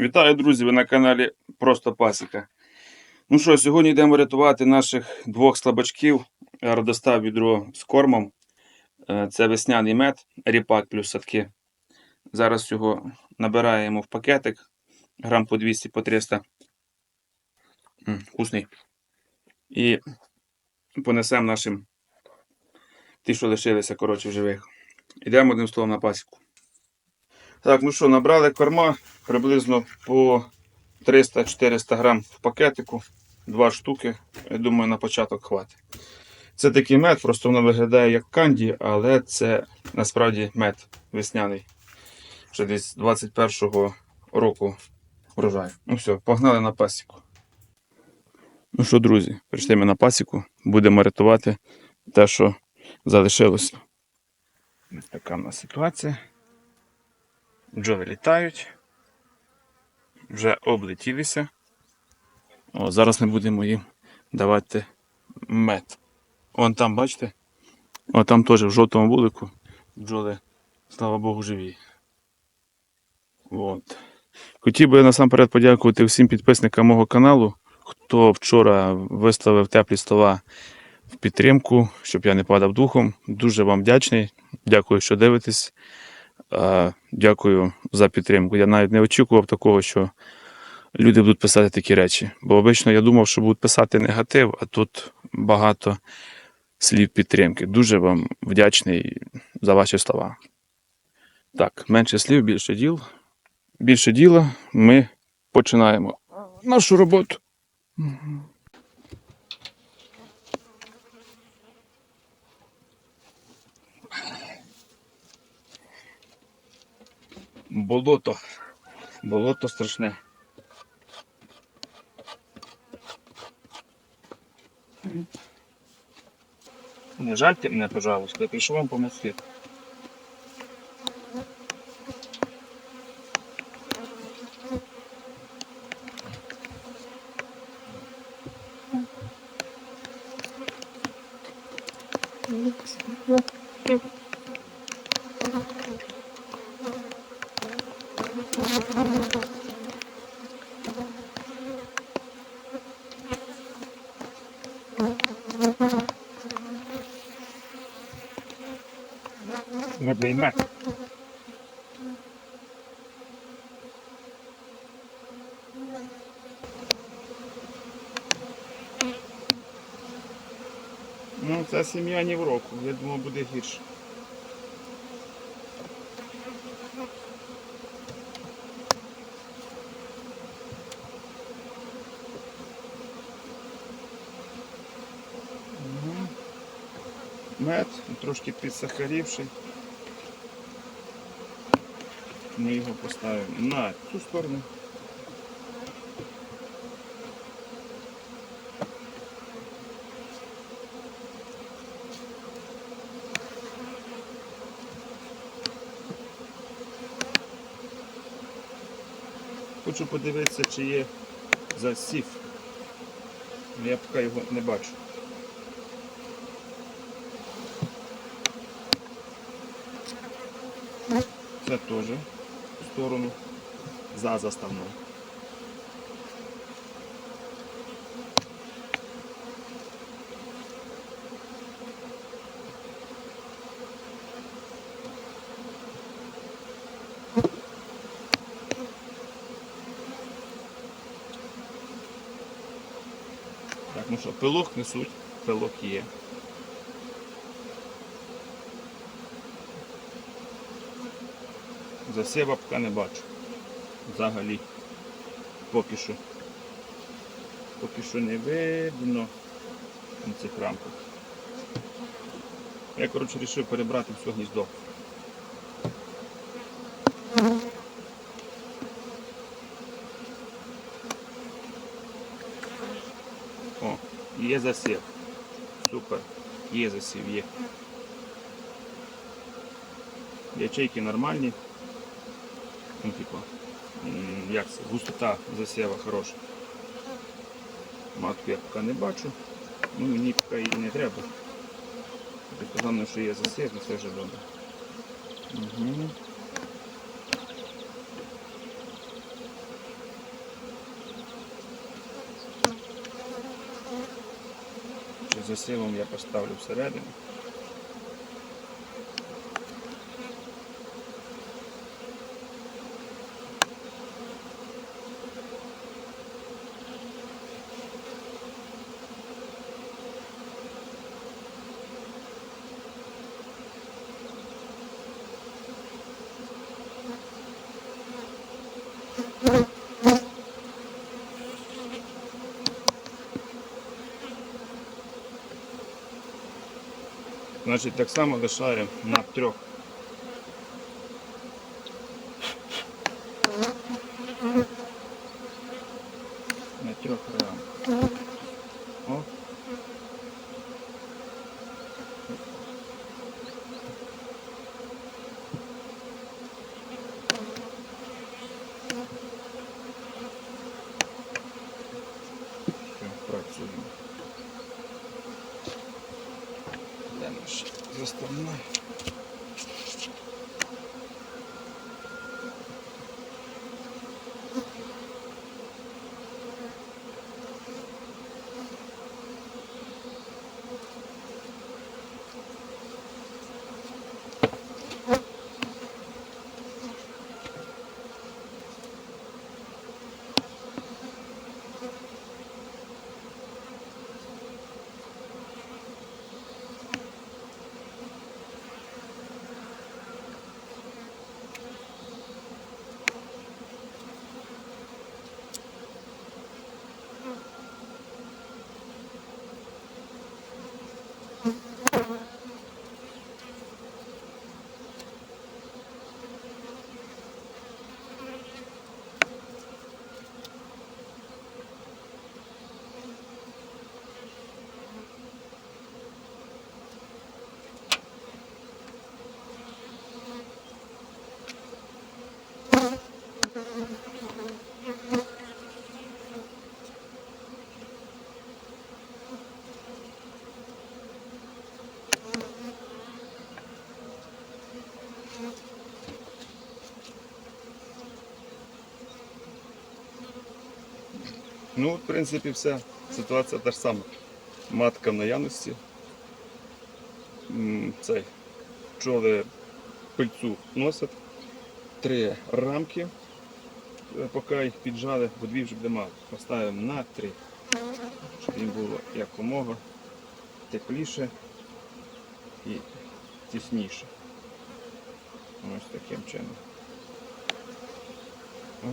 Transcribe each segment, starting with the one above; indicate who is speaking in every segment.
Speaker 1: Вітаю, друзі! Ви на каналі Просто Пасіка. Ну що, сьогодні йдемо рятувати наших двох слабачків. Я достав відро з кормом. Е, Це весняний мед, ріпак плюс садки. Зараз його набираємо в пакетик. Грам по 200 по 300. М, Вкусний. І понесемо нашим ті, що лишилися, коротше, в живих. Йдемо одним словом на пасіку. Так, ну що, набрали корма приблизно по 300-400 грам в пакетику. Два штуки. Я думаю, на початок хватить. Це такий мед, просто воно виглядає як канді, але це насправді мед весняний. Вже десь 21-го року врожаю. Ну все, погнали на пасіку. Ну що, друзі, прийшли ми на пасіку, будемо рятувати те, що залишилося. Така в нас ситуація. Бджоли літають. Вже облетілися. О, зараз ми будемо їм давати мед. Вон там, бачите? О, там теж в жовтому вулику. Бджоли, слава Богу, живі. От. Хотів би насамперед подякувати всім підписникам мого каналу, хто вчора виставив теплі слова в підтримку, щоб я не падав духом. Дуже вам вдячний. Дякую, що дивитесь. Дякую за підтримку. Я навіть не очікував такого, що люди будуть писати такі речі. Бо обично я думав, що будуть писати негатив, а тут багато слів підтримки. Дуже вам вдячний за ваші слова. Так, менше слів, більше діл. Більше діла ми починаємо нашу роботу. Болото. Болото страшне. Не жальте мене, пожалуйста, я прийшов вам помогти. Медний мед. Ну, ця сім'я ні в року. Я думав, буде гірше. Мед, трошки підсахарівший. Ми його поставимо на цю сторону. Хочу подивитися, чи є засів. Я поки його не бачу. Це теж сторону за заставну. Так, ну що, пилок несуть, пилок є. Засіва поки не бачу. Взагалі. Поки що. Поки що не видно на цих рамках. Я, коротше, вирішив перебрати все гніздо. О, є засів. Супер. Є засів, є. Ячейки нормальні. Ну, типу, як це, густота засіва хороша. Матку я поки не бачу, ну мені поки її не треба. Головне, ну, що є засів, це вже добре. Угу. Засівом я поставлю всередину. Значить, так само лишаю на трьох. На трьох грам. О. Все, працюємо. Де наш заставна? Ну, в принципі, вся ситуація та ж сама. Матка в наявності. Цей пчоли пильцу носять. Три рамки. Е, Поки їх піджали, бо дві вже буде мало. Поставимо на три, щоб їм було якомога тепліше і тісніше. Ось таким чином. О.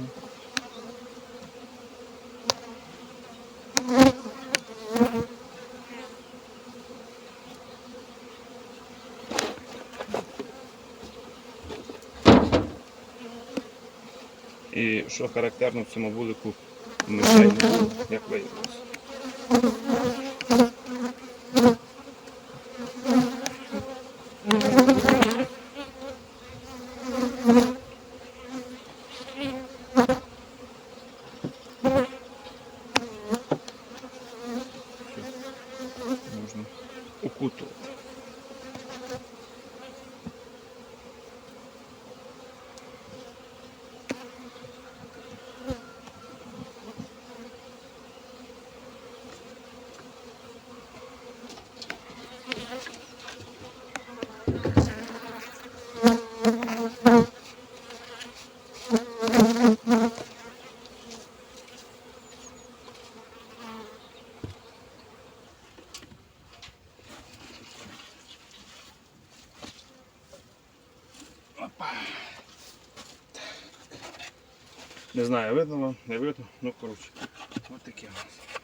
Speaker 1: І що характерно в цьому вулику було, як виявилося. Можна укутувати. Не знаю, видно вам, не видно, ну коротше. Ось таке у нас.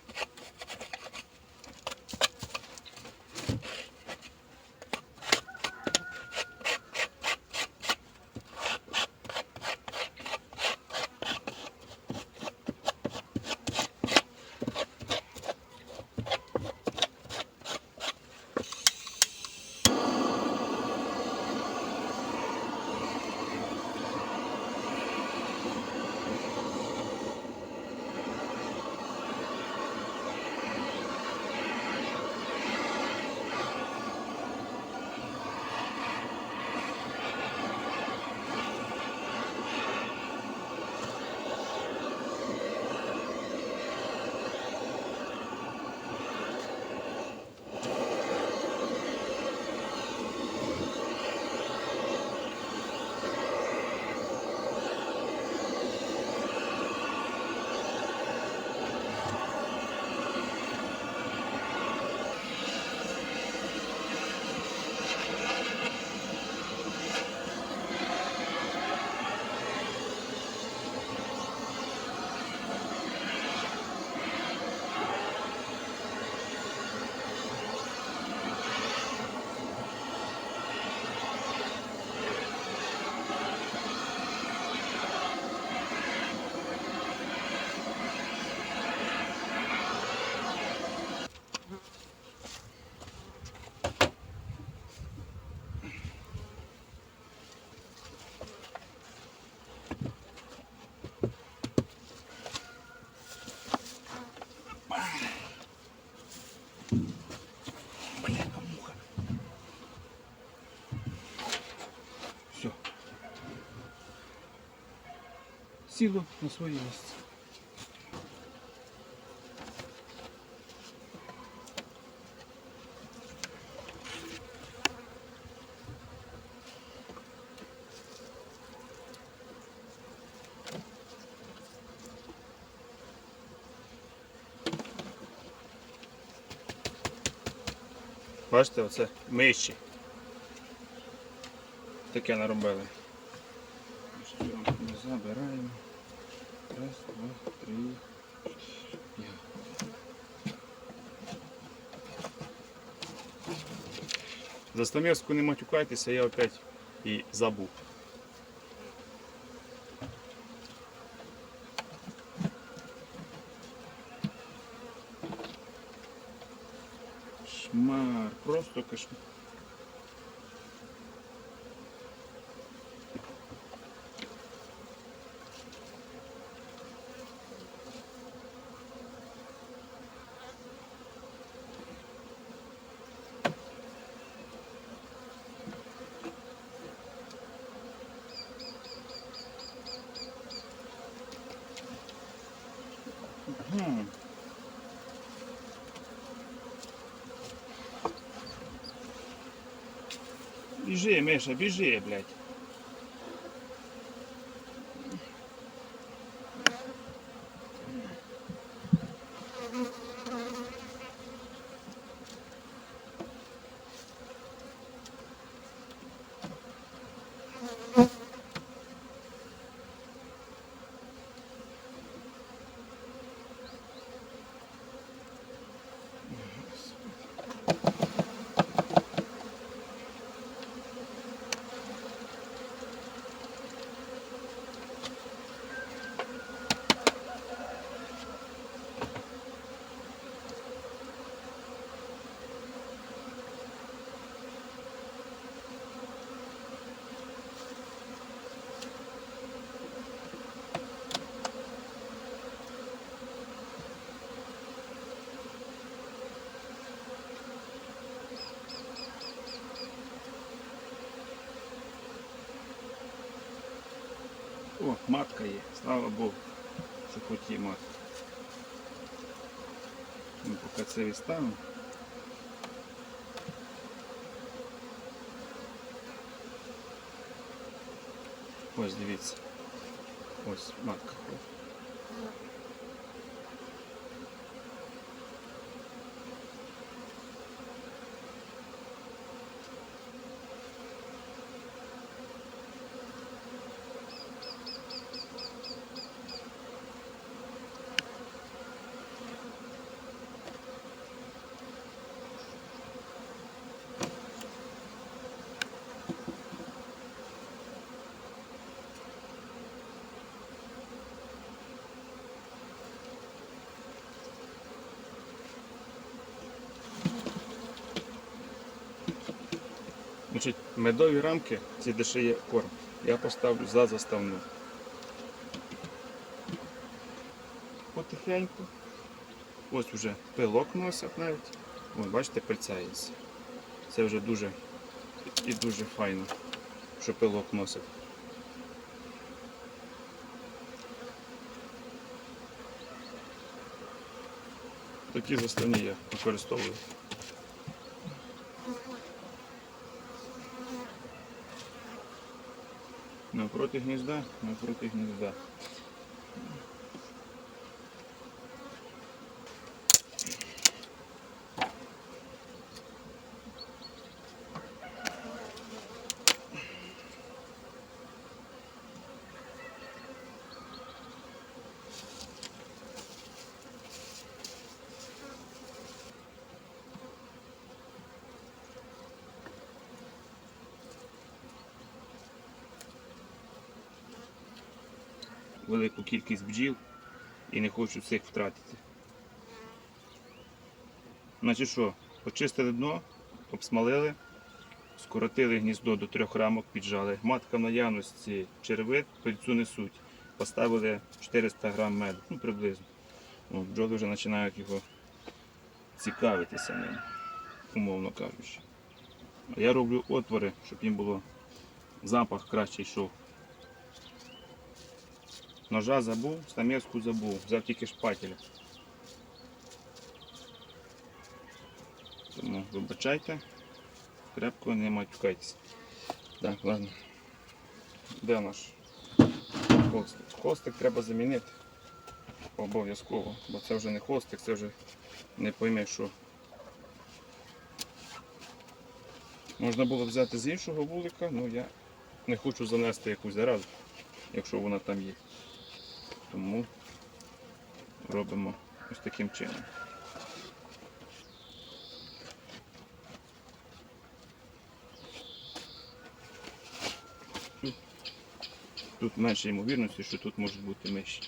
Speaker 1: Сіло на своє місце. Бачите, оце миші. Таке наробили. Два, три. За Стамірську не матюкайтеся, я опять і забув. Шмар, просто кошмар. Біжи, Миша, біжи, блядь. О, матка є, слава Богу, що хоч є матка. Ми поки це відставимо. Ось дивіться. Ось матка. Значить, медові рамки, ці де ще є корм, я поставлю за заставну. Потихеньку. Ось вже пилок носять навіть. Ось, бачите, пильцяється. Це вже дуже і дуже файно, що пилок носить. Такі заставні я використовую. Навпроти гнізда, навпроти гнізда. Велику кількість бджіл і не хочу всіх втратити. Значить що, почистили дно, обсмалили, скоротили гніздо до трьох рамок, піджали. Матка в наявності червит, пильцю несуть. Поставили 400 грам меду, ну приблизно. О, бджоли вже починають його цікавитися ним, умовно кажучи. Я роблю отвори, щоб їм було запах краще йшов. Ножа забув, стамеску забув, взяв тільки шпателя. Тому вибачайте, крепко не матюкайтесь. Так, ладно. Де наш хвостик? Хвостик треба замінити. Обов'язково, бо це вже не хвостик, це вже не пойме що. Можна було взяти з іншого вулика, але я не хочу занести якусь заразу, якщо вона там є. Тому робимо ось таким чином. Тут- менше ймовірності, що тут можуть бути миші.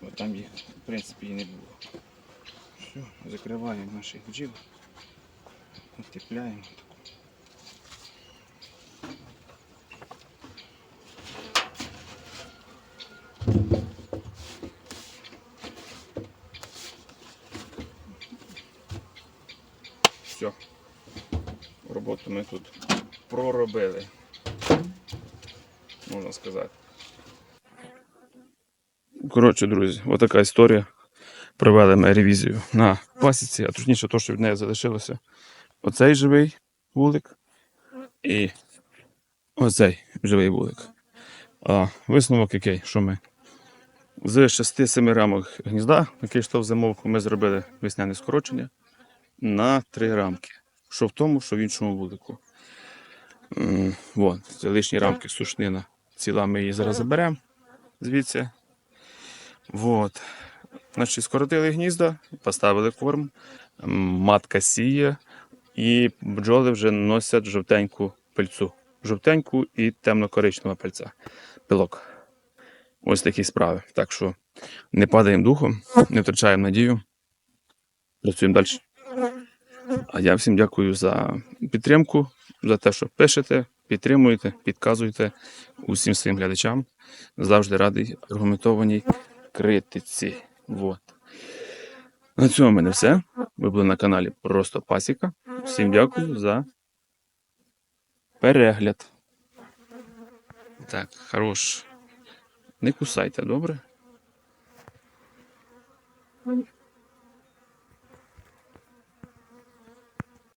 Speaker 1: Бо там їх, в принципі, і не було. Все, закриваємо наших бджіл. Утепляємо. Все. Роботу ми тут проробили. Можна сказати. Коротше, друзі, отака історія. Провели ми ревізію на пасіці, а точніше, то, що від неї залишилося. Оцей живий вулик і оцей живий вулик. А висновок який, що ми з 6-7 рамок гнізда, який йшов в зимовку, ми зробили весняне скорочення на 3 рамки. Що в тому, що в іншому вулику. Вон, це лишні рамки сушнина. Ціла ми її зараз заберемо звідси. Вот. Значить, скоротили гнізда, поставили корм, матка сіє, і бджоли вже носять жовтеньку пильцу. Жовтеньку і темно-коричнева пильця. Пилок. Ось такі справи. Так що не падаємо духом, не втрачаємо надію. Працюємо далі. А я всім дякую за підтримку, за те, що пишете, підтримуєте, підказуєте усім своїм глядачам. Завжди радий аргументованій критиці. Вот. На цьому в мене все. Ви були на каналі Просто Пасіка. Всім дякую за перегляд. Так, хорош. Не кусайте, добре?